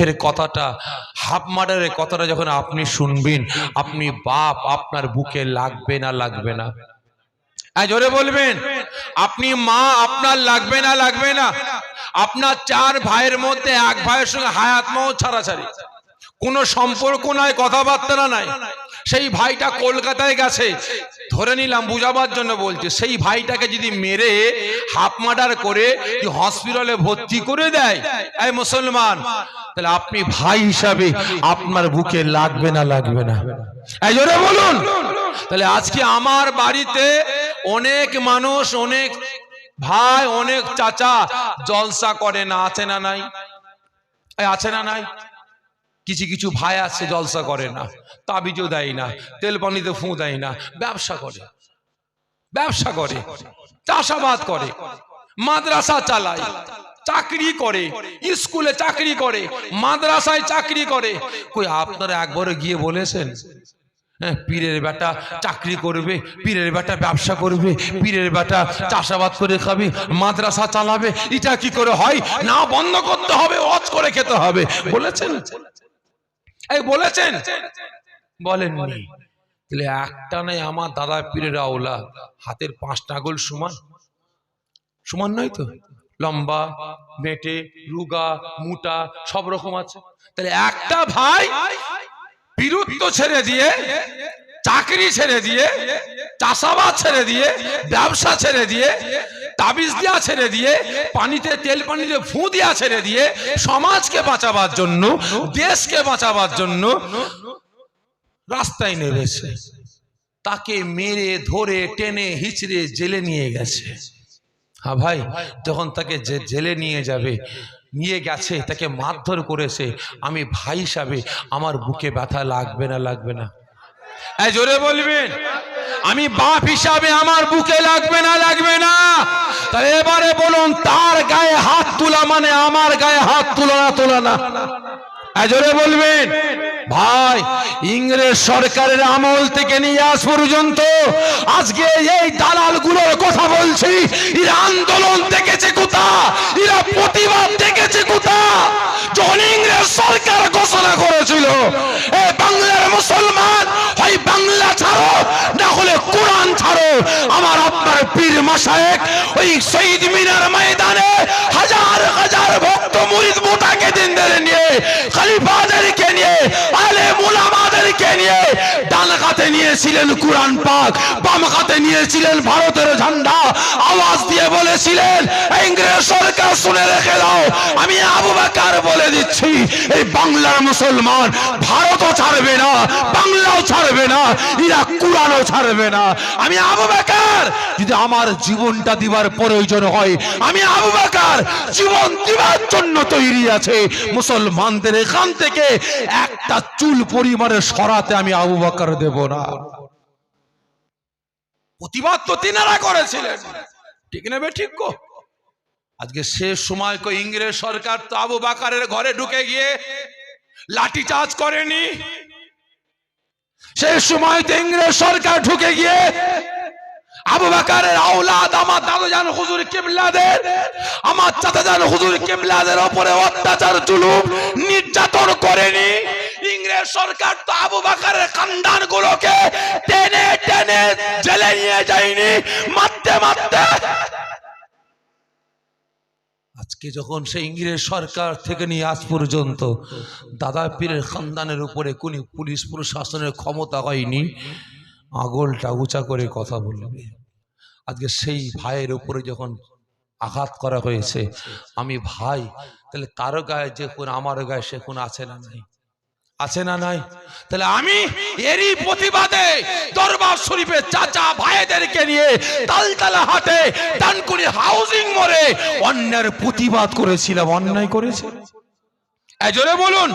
দুঃখের কথাটা, হাফ মার্ডারের কথাটা যখন আপনি শুনবেন, আপনি বাপ, আপনার বুকে লাগবে না লাগবে না। হ্যাঁ জোরে বলবেন। আপনি মা, আপনার লাগবে না লাগবে না। আপনার চার ভাইয়ের মধ্যে এক ভাইয়ের সঙ্গে হায়াত ছাড়াছাড়ি। কোনো সম্পর্ক নাই, কথাবার্তা নাই। সেই ভাইটা কলকাতায় গেছে। ধরে নিলাম, বুঝাবার জন্য বলছে, সেই ভাইটাকে যদি মেরে, হাফ মার্ডার করে হসপিটালে ভর্তি করে দেয়, এই মুসলমান তাহলে আপনি ভাই হিসাবে আপনার বুকে লাগবে না লাগবে না। এই জোরে বলুন। তাহলে আজকে আমার বাড়িতে অনেক মানুষ, অনেক ভাই, অনেক চাচা জলসা করে না, আছে না নাই? আছে না নাই? কিছু কিছু ভাই আছে জলসা করে না, তাবিজও দেয় না, তেল পানিতে ফু দেয় না, ব্যবসা করে। ব্যবসা করে, চাষাবাদ করে, মাদ্রাসা চালায়। চাকরি করে, স্কুলে চাকরি করে, মাদ্রাসায় চাকরি করে। কই, আপনারা একবারে গিয়ে বলেছেন? হ্যাঁ পীরের বেটা চাকরি করবে, পীরের বেটা ব্যবসা করবে, পীরের বেটা চাষাবাদ করে খাবে, মাদ্রাসা চালাবে, এটা কি করে হয়? না, বন্ধ করতে হবে অজ করে খেতে হবে। বলেছেন? এই বলেছেন? বলেননি। তাহলে একটা নাই আমার দাদা পীরের আওলা, হাতের পাঁচটা আঙুল সমান। সমান নয় তো? লম্বা, মেটে, রুগা, মুটা, সব রকম আছে। তাহলে একটা ভাই বীরত্ব ছেড়ে দিয়ে, চাকরি ছেড়ে দিয়ে, চাষাবাদ ছেড়ে দিয়ে, ব্যবসা ছেড়ে দিয়ে, তাবিজ দিয়া ছেড়ে দিয়ে, পানিতে, তেল পানিতে ফু দিয়া ছেড়ে দিয়ে সমাজকে বাঁচাবার জন্য, দেশকে বাঁচাবার জন্য রাস্তায় নেমেছে। তাকে মেরে, ধরে, টেনে, হিচড়ে, জেলে নিয়ে গেছে। হ্যাঁ ভাই যখন তাকে জে- জেলে নিয়ে যাবে, নিয়ে গেছে, তাকে মারধর করেছে, আমি ভাই হিসাবে আমার বুকে ব্যথা লাগবে না লাগবে না। জোরে বলবেন, আমি বাপ হিসাবে আমার বুকে লাগবে না লাগবে না। তাহলে এবারে বলুন, তার গায়ে হাত তোলা মানে আমার গায়ে হাত তোলা না তোলা না। জোরে বলবেন। ভাই, ইংরেজ সরকারের আমল থেকে নিয়ে আজ পর্যন্ত আজকে এই দালালগুলোর কথা বলছি, এরা আন্দোলন দেখেছে কোথা এরা প্রতিবাদ দেখেছে কোথা যখন ইংরেজ সরকার ঘোষণা করেছিল, এ বাংলার মুসলমান, হয় বাংলা ছাড়ো, না হলে কোরআন ছাড়ো। আমার আপনার পীর মাসায়েক ওই শহীদ মিনার ময়দানে হাজার হাজার ভক্ত মুরিদ মোটাকে দিনদের নিয়ে খলিফাদেরকে নিয়ে আলে মুলামাদেরকে নিয়ে ডান হাতে নিয়েছিলেন কোরআন পাক, বাম হাতে নিয়েছিলেন ভারতের ঝান্ডা। আওয়াজ দিয়ে বলেছিলেন, ইংরেজ সরকার শুনে রেখে দাও, আমি আবু বাকার বলে দিচ্ছি, এই বাংলার মুসলমান ভারতও ছাড়বে না, বাংলাও ছাড়বে না, এরা কোরআনও ছাড়বে না। আমি আবু বাকার, যদি আমার জীবনটা দিবার প্রয়োজন হয়, আমি আবু বাকার, জীবন দিবার জন্য তৈরি আছে। মুসলমানদের এখান থেকে একটা চুল পরিমাণে সরাতে আমি আবু বাকার দেব না। প্রতিবাদ তো তিনারা করেছিলেন। ঠিক নেবে ঠিক কো। আজকে শেষ সময় কো ইংরেজ সরকার তো আবু বাকারের ঘরে ঢুকে গিয়ে লাঠি চার্জ করেনি। সেই সময় তো ইংরেজ সরকার ঢুকে গিয়ে আবু বাকারের আওলাদ, আমার দাদু জান হুজুর কিবলাদের, আমার চাচা জান হুজুর কিবলাদের উপরে অত্যাচার, জুলুম, নির্যাতন করেনি। ইংরেজ সরকার তো আবু বাকারের খানদান গুলোকে টেনে টেনে জেলে নিয়ে যায়নি। মারতে মারতে। আজকে যখন সেই ইংরেজ সরকার থেকে নিয়ে আজ পর্যন্ত দাদা পীরের খানদানের উপরে কোন পুলিশ প্রশাসনের ক্ষমতা হয়নি, আগলটা উঁচা করে কথা বলবে। আজকে সেই ভাইয়ের উপরে যখন আঘাত করা হয়েছে, আমি ভাই, তাহলে কারও গায়ে যে কোন আমার গায়ে সে কোন আছে না নাই? আছে না নাই? তাহলে আমি এরই প্রতিবাদে দরবার শরীফের চাচা ভাইদেরকে নিয়ে তালতালা হাতে ডানকুনি হাউজিং মোড়ে অন্যের প্রতিবাদ করেছিলাম। অন্যায় করেছি। এজরে বলুন।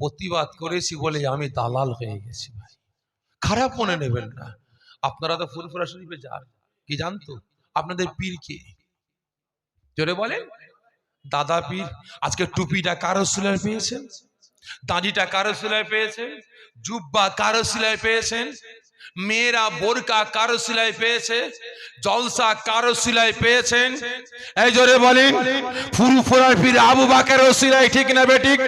প্রতিবাদ করেছি বলে আমি দালাল হয়ে গেছি ভাই। খারাপ মনে নেবেন না। আপনারা তো ফুরফুরা শরীফে যান। কি জানতো? আপনাদের পীর কে? জোরে বলেন। দাদা পীর, আজকে টুপিটা কারও সিলাই পেয়েছেন? দাঁড়িটা কারও সিলাই পেয়েছেন? জুব্বা কারও সিলাই পেয়েছেন? মেয়েরা বোরকা কারও সিলাই পেয়েছে? জলসা কারও সিলাই পেয়েছেন? এই জোরে বলেন ফুরু ফুরার ফিরে আবু বাকের সিলাই ঠিক না বেঠিক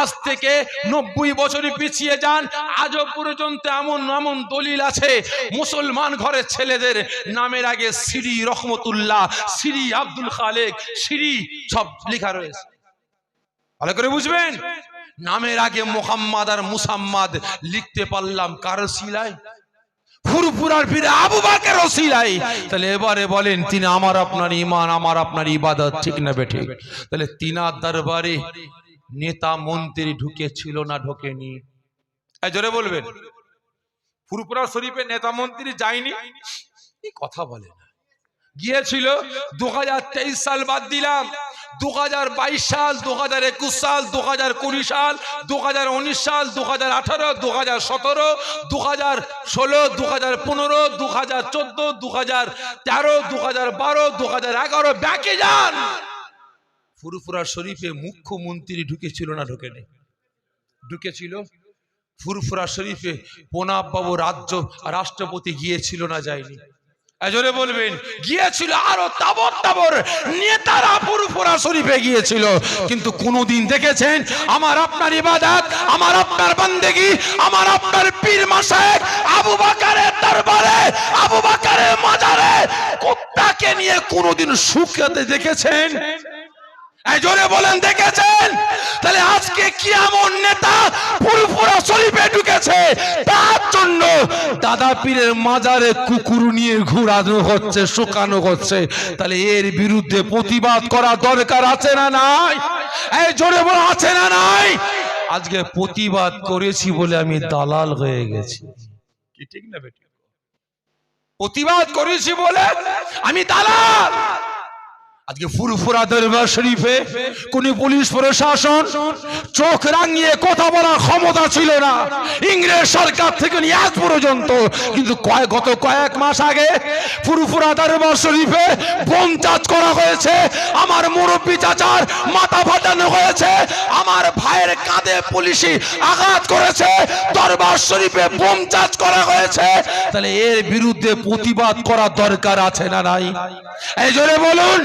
আজ থেকে নব্বই বছর পিছিয়ে যান, আজও পর্যন্ত এমন এমন দলিল আছে। মুসলমান ঘরের ছেলেদের নামের আগে শ্রী রহমতুল্লাহ শ্রী আব্দুল খালেক শ্রী সব লেখা রয়েছে। ভালো করে বুঝবেন? নামের আগে মোহাম্মদ আর মুসাম্মাদ লিখতে পারলাম কারও সিলাই ফুরফুরার ফিরে আবু বাকের ওসিলাই তাহলে এবারে বলেন, তিনি আমার আপনার ইমান আমার আপনার ইবাদত, ঠিক না বেঠে তাহলে তিনার দরবারে নেতা মন্ত্রী ঢুকেছিল না ঢোকেনি। জোরে বলবেন। ফুরফুরা শরীফে নেতা মন্ত্রী যায়নি? কথা বলে গিয়েছিল, দু হাজার তেইশ সাল বাদ দিলাম। দু হাজার বাইশ সাল দু হাজার একুশ সাল দু হাজার কুড়ি সাল দু হাজার উনিশ সাল দু হাজার আঠারো দু হাজার সতেরো দু হাজার ষোলো দু হাজার পনেরো দু চোদ্দ দু হাজার তেরো দু হাজার বারো দু হাজার এগারো। ব্যাকে যান! ফুরফুরা শরীফে মুখ্যমন্ত্রী ঢুকেছিল না ঢোকেনি? ঢুকেছিল? ফুরফুরা শরীফে প্রণব বাবু রাজ্য রাষ্ট্রপতি গিয়েছিল না যায়নি? এজরে বলবেন। গিয়েছিল আরও তাবর তাবর। নেতারা ফুরফুরা শরীফে গিয়েছিল কিন্তু কোনদিন দেখেছেন, আমার আপনার ইবাদত, আমার আপনার বান্দেগি, আমার আপনার পীর মাসায় আবু বাকারের দরবারে, আবু বাকারের মাজারে, কুত্তাকে নিয়ে কোনদিন সুখাতে দেখেছেন? জোরে বলেন দেখেছেন? তাহলে আজকে কি এমন নেতা ফুরফুরা শরীফে ঢুকেছে? তার জন্য দাদা পীরের মাজারে কুকুর নিয়ে ঘুরানো হচ্ছে শুকানো হচ্ছে। তাহলে এর বিরুদ্ধে প্রতিবাদ করা দরকার আছে না নাই? এই জোরে বলে আছে না নাই? আজকে প্রতিবাদ করেছি বলে আমি দালাল হয়ে গেছি। কি ঠিক না বেটি? প্রতিবাদ করেছি বলে আমি দালাল! আজকে ফুরফুরা দরবার শরীফে কোন পুলিশ প্রশাসন চোখ রাঙিয়ে কথা বলার ক্ষমতা ছিল না। ইংরেজ সরকার থেকে নিয়ে আজ পর্যন্ত। কিন্তু কয়েক গত কয়েক মাস আগে ফুরফুরা দরবার শরীফে বোম চাষ করা হয়েছে। আমার মুরব্বী চাচার মাথা ফাটানো হয়েছে। আমার ভাইয়ের কাঁধে পুলিশি আঘাত করেছে। দরবার শরীফে বোম চাষ করা হয়েছে। তাহলে এর বিরুদ্ধে প্রতিবাদ করা দরকার আছে না নাই? এই জন্য বলুন।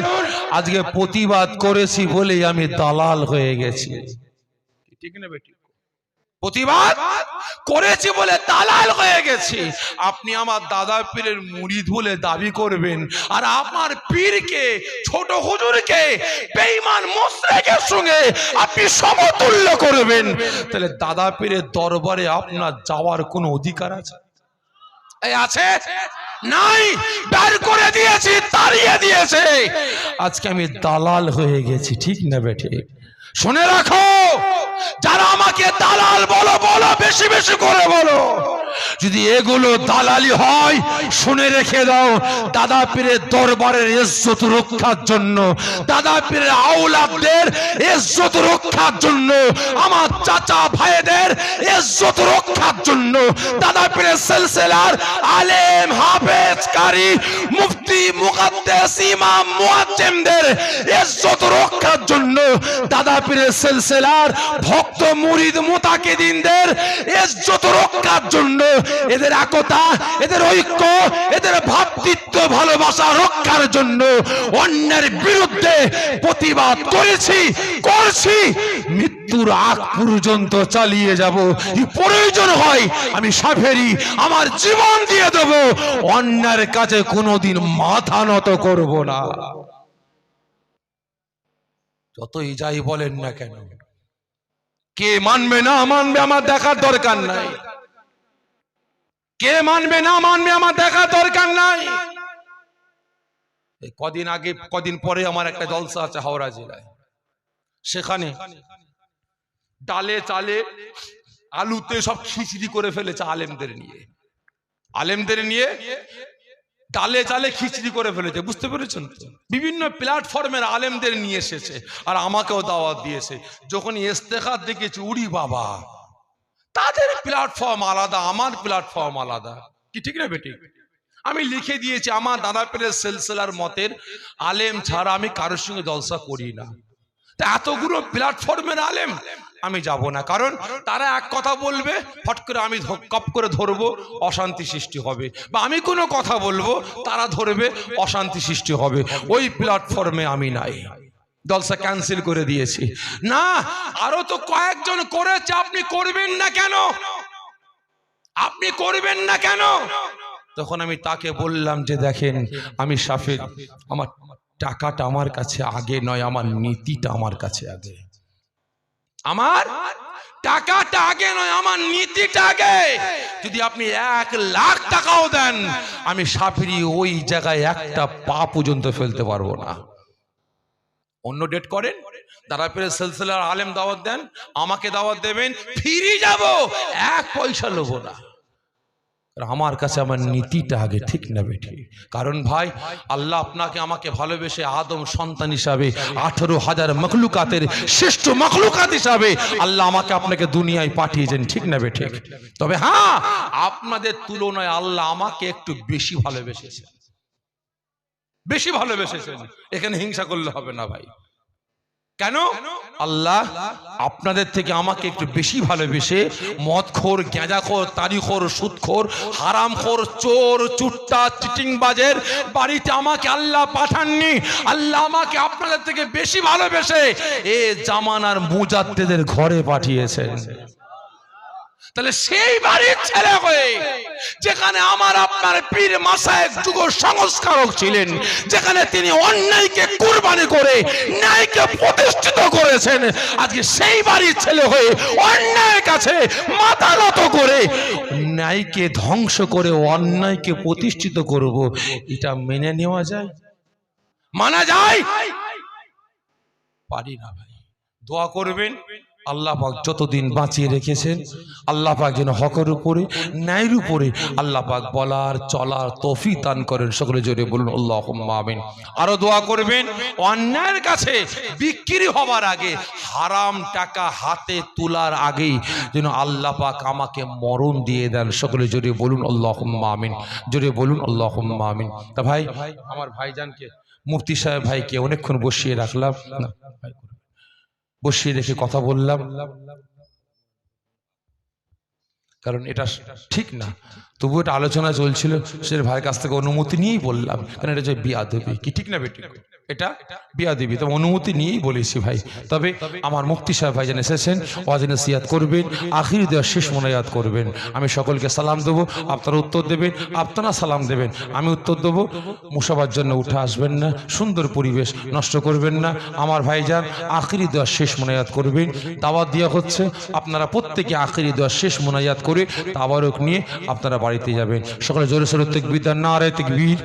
আজকে প্রতিবাদ করেছি বলেই আমি দালাল হয়ে গেছি। ঠিক না বেটি প্রতিবাদ করেছি বলে দালাল হয়ে গেছি। আপনি আমার দাদা পীরের মুরিদ বলে দাবি করবেন আর আমার পীরকে ছোট হুজুরকে বেঈমান মুশরিকের সঙ্গে আপনি সমতুল্য করবেন। তাহলে দাদা পীরের দরবারে আপনার যাওয়ার কোনো অধিকার আছে? এই আছে? নাই, বের করে দিয়েছি, তাড়িয়ে দিয়েছে। আজকে আমি দালাল হয়ে গেছি, ঠিক না বেঠে? শুনে রাখো, যারা আমাকে দালাল বলো বলো, বেশি বেশি করে বলো। যদি এগুলো দালালি হয়, শুনে রেখে দাও, দাদা পীরের দরবারের ইজ্জত রক্ষার জন্য, দাদা পীরের আউলাদদের ইজ্জত রক্ষার জন্য, আমার চাচা ভাইদের ইজ্জত রক্ষার জন্য, দাদা পীরের সিলসিলার আলেম হাফেজ কারি মুফতি, মুকাদ্দেস, ইমাম, মুয়াজ্জিমদের ইজ্জত রক্ষার জন্য, দাদা পীরের সিলসিলার ভক্ত, মুরিদ, মুতাকিদিনদের ইজ্জত রক্ষার জন্য এদের একতা, এদের ঐক্য, এদের ভাতৃত্ব, ভালোবাসা রক্ষার জন্য অন্যের বিরুদ্ধে প্রতিবাদ করেছি, করছি। মৃত্যুর আগ পর্যন্ত চালিয়ে যাব। কি প্রয়োজন হয়, আমি সাফেরি আমার জীবন দিয়ে দেব। অন্যের কাছে কোনোদিন মাথা নত করব না। যতই যাই বলেন না কেন, কে মানবে না মানবে আমার দেখার দরকার নাই। কে মানবে, না মানবে, আমার দেখার দরকার নাই। কদিন আগে, কদিন পরে আমার একটা জলসা আছে হাওড়া জেলায়। সেখানে ডালে চালে আলুতে সব খিচড়ি করে ফেলেছে আলেমদের নিয়ে। আলেমদের নিয়ে ডালে চালে খিচড়ি করে ফেলেছে, বুঝতে পেরেছেন? বিভিন্ন প্ল্যাটফর্মের আলেমদের নিয়ে এসেছে আর আমাকেও দাওয়াত দিয়েছে। যখন ইস্তেখার দেখেছি, উড়ি বাবা। তাদের প্ল্যাটফর্ম আলাদা, আমার প্ল্যাটফর্ম আলাদা। কি ঠিক না বেটি? আমি লিখে দিয়েছি, আমার দাদা পেলের সেলসেলার মতের আলেম ছাড়া আমি কারোর সঙ্গে জলসা করি না। তা এতগুলো প্ল্যাটফর্মের আলেম, আমি যাব না। কারণ তারা এক কথা বলবে, ফট করে আমি কপ করে ধরবো, অশান্তি সৃষ্টি হবে। বা আমি কোনো কথা বলব, তারা ধরবে, অশান্তি সৃষ্টি হবে। ওই প্ল্যাটফর্মে আমি নাই। জলসা ক্যান্সেল করে দিয়েছি। না, আরও তো কয়েকজন করেছে, আপনি করবেন না কেন? আপনি করবেন না কেন? তখন আমি তাকে বললাম যে, দেখেন, আমি সাফেদ আমার টাকাটা আমার কাছে আগে নয়, আমার নীতিটা আমার কাছে আগে। আমার টাকাটা আগে নয়, আমার নীতিটা আগে। যদি আপনি এক লাখ টাকাও দেন, আমি সাফিরি ওই জায়গায় একটা পা পর্যন্ত ফেলতে পারব না। অন্য ডেট করেন? দাঁড়া পেরে সিলসিলার আলেম দাওয়াত দেন, আমাকে দাওয়াত দেবেন, ফিরে যাব। এক পয়সা লোবো না। আমার কাছে আমার নীতিটা আগে ঠিক না বেঠি। কারণ ভাই, আল্লাহ আপনাকে আমাকে ভালোবেসে আদম সন্তান হিসাবে, আঠারো হাজার মখলুকাতের শ্রেষ্ঠ মখলুকাত হিসাবে আল্লাহ আমাকে আপনাকে দুনিয়ায় পাঠিয়েছেন, ঠিক না ঠিক তবে হ্যাঁ আপনাদের তুলনায় আল্লাহ আমাকে একটু বেশি ভালোবেসেছেন। বেশি ভালোবেসেছেন। এখানে হিংসা করলে হবে না ভাই। কেন? আল্লাহ আপনাদের থেকে আমাকে একটু বেশি ভালোবেসে মদখোর গ্যাঁজাখোর তারিখোর সুদখোর হারামখোর চোর চুট্টা চিটিং চিটিংবাজের বাড়িতে আমাকে আল্লাহ পাঠাননি। আল্লাহ আমাকে আপনাদের থেকে বেশি ভালোবেসে এ জামানার মুজাদ্দেদের ঘরে পাঠিয়েছেন। তাহলে সেই বাড়ির ছেলে হয়ে যেখানে আমার আপনার পীর মাসায় যুগ সংস্কারক ছিলেন, যেখানে তিনি অন্যায়কে কুরবানি করে, ন্যায়কে প্রতিষ্ঠিত করেছেন, আজকে সেই বাড়ির ছেলে হয়ে অন্যায়ের কাছে মাথা নত করে ন্যায়কে ধ্বংস করে অন্যায়কে প্রতিষ্ঠিত করব, এটা মেনে নেওয়া যায়? মানা যায়? পারি না ভাই। দোয়া করবেন? আল্লাহ পাক যতদিন বাঁচিয়ে রেখেছেন, আল্লাহ পাক যেন হকের উপরে, ন্যায়ের উপরে আল্লাহ পাক বলার, চলার তফি দান করেন। সকলে জোরে বলুন আল্লাহ আমিন। আরও দোয়া করবেন, অন্যায়ের কাছে বিক্রি হবার আগে, হারাম টাকা হাতে তোলার আগেই যেন আল্লাহ পাক আমাকে মরণ দিয়ে দেন। সকলে জোরে বলুন আল্লাহ আমিন। জোরে বলুন আল্লাহ আমিন। তা ভাই, আমার ভাইজানকে, মুফতি সাহেব ভাইকে অনেকক্ষণ বসিয়ে রাখলাম। না। বসিয়ে রেখে কথা বললাম। কারণ এটা ঠিক না। তবু এটা আলোচনা চলছিল। সে ভাইয়ের কাছ থেকে অনুমতি নিয়েই বললাম। কারণ এটা যে বিয়া দেবে কি ঠিক না বেটি এটা বিয়া দেবী। তবে অনুমতি নিয়েই বলেছি ভাই। তবে আমার মুক্তি সাহেব ভাইজান এসেছেন ওয়াজিনে সিয়াদ করবেন, আখির দেওয়ার শেষ মনায়াত করবেন। আমি সকলকে সালাম দেবো, আপনারা উত্তর দেবেন, আপনারা সালাম দেবেন। আমি উত্তর দেবো মুসাবার জন্য উঠে আসবেন না, সুন্দর পরিবেশ নষ্ট করবেন না। আমার ভাইজান আখিরি দেওয়ার শেষ মোনায়াত করবেন, দাওয়াত দেওয়া হচ্ছে। আপনারা প্রত্যেকে আখিরি দেওয়ার শেষ মোনায়াত করে তাবারক নিয়ে আপনারা বাড়িতে যাবেন। সকলে জোরে সোরে তেকবির দেন না রে তেকবীর,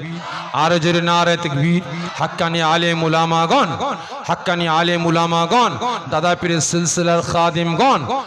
আরে জোরে না রে তেকবীর। হাক্কানি আলে মুলামাগণ হাক্কানি আলে মুলামাগণ দাদা পীরের সিলসিলার খাদিমগণ